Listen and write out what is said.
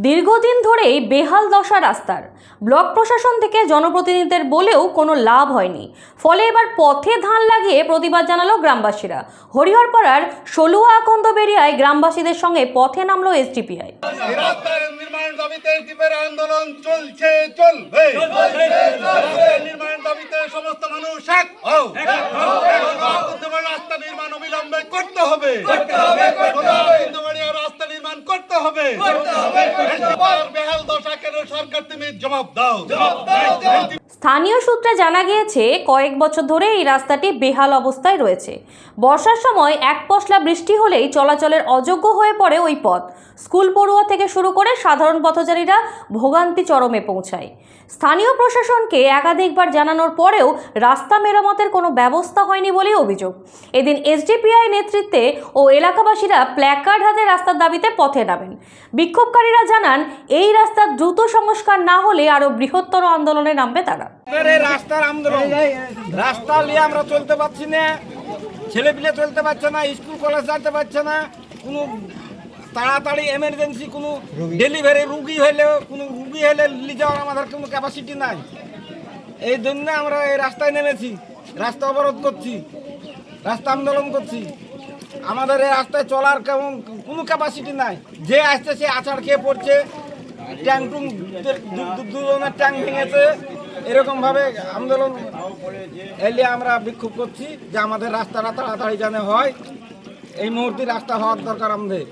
দীর্ঘদিন ধরেই বেহাল দশা রাস্তার ব্লক প্রশাসন থেকে জনপ্রতিনিধিদের বলেও কোনো লাভ হয়নি ফলে এবার পথে ধান লাগিয়ে প্রতিবাদ জানালো গ্রামবাসীরা হরিহরপাড়ার ষোলুয়া আকন্দ বেরিয়ায় গ্রামবাসীদের সঙ্গে পথে নামলো এসডিপিআই সমস্ত মানুষ এক রাস্তা নির্মাণ অবিলম্বে করতে হবে হবে। সরকার তুমি জবাব দাও। স্থানীয় সূত্রে জানা গিয়েছে কয়েক বছর ধরে এই রাস্তাটি বেহাল অবস্থায় রয়েছে। বর্ষার সময় এক পশলা বৃষ্টি হলেই চলাচলের অযোগ্য হয়ে পড়ে ওই পথ। স্কুল পড়ুয়া থেকে শুরু করে সাধারণ পথচারীরা ভোগান্তি চরমে পৌঁছায়। স্থানীয় প্রশাসনকে একাধিকবার জানানোর পরেও রাস্তা মেরামতের কোনো ব্যবস্থা হয়নি বলেই অভিযোগ। এদিন এসডিপিআই নেতৃত্বে ও এলাকাবাসীরা প্ল্যাকার্ড হাতে রাস্তার দাবিতে পথে নামেন। বিক্ষোভকারীরা জানান এই রাস্তার দ্রুত সংস্কার না হলে আরও বৃহত্তর আন্দোলনে নামবে তারা। আমাদের রাস্তার আন্দোলন। রাস্তা নিয়ে আমরা চলতে পারছি না ছেলে পিলে চলতে পারছে না স্কুল কলেজ যেতে পারছে না কোনো তাড়াতাড়ি এমার্জেন্সি কোনো ডেলিভারি রুগী হলে কোনো রুগী হলে নিয়ে যাওয়ার আমাদের কোনো ক্যাপাসিটি নাই। এই জন্য আমরা এই রাস্তায় নেমেছি রাস্তা অবরোধ করছি রাস্তা আন্দোলন করছি। আমাদের এই রাস্তায় চলার কেমন কোনো ক্যাপাসিটি নাই। যে আসছে সে আছাড় খেয়ে পড়ছে। ট্যাঙ্ক টুং দুজনের ট্যাঙ্ক ভেঙেছে। এরকমভাবে আন্দোলন এলে আমরা বিক্ষোভ করছি যে আমাদের রাস্তাটা তাড়াতাড়ি জানে হয়। এই মুহূর্তে রাস্তা হওয়ার দরকার আমাদের।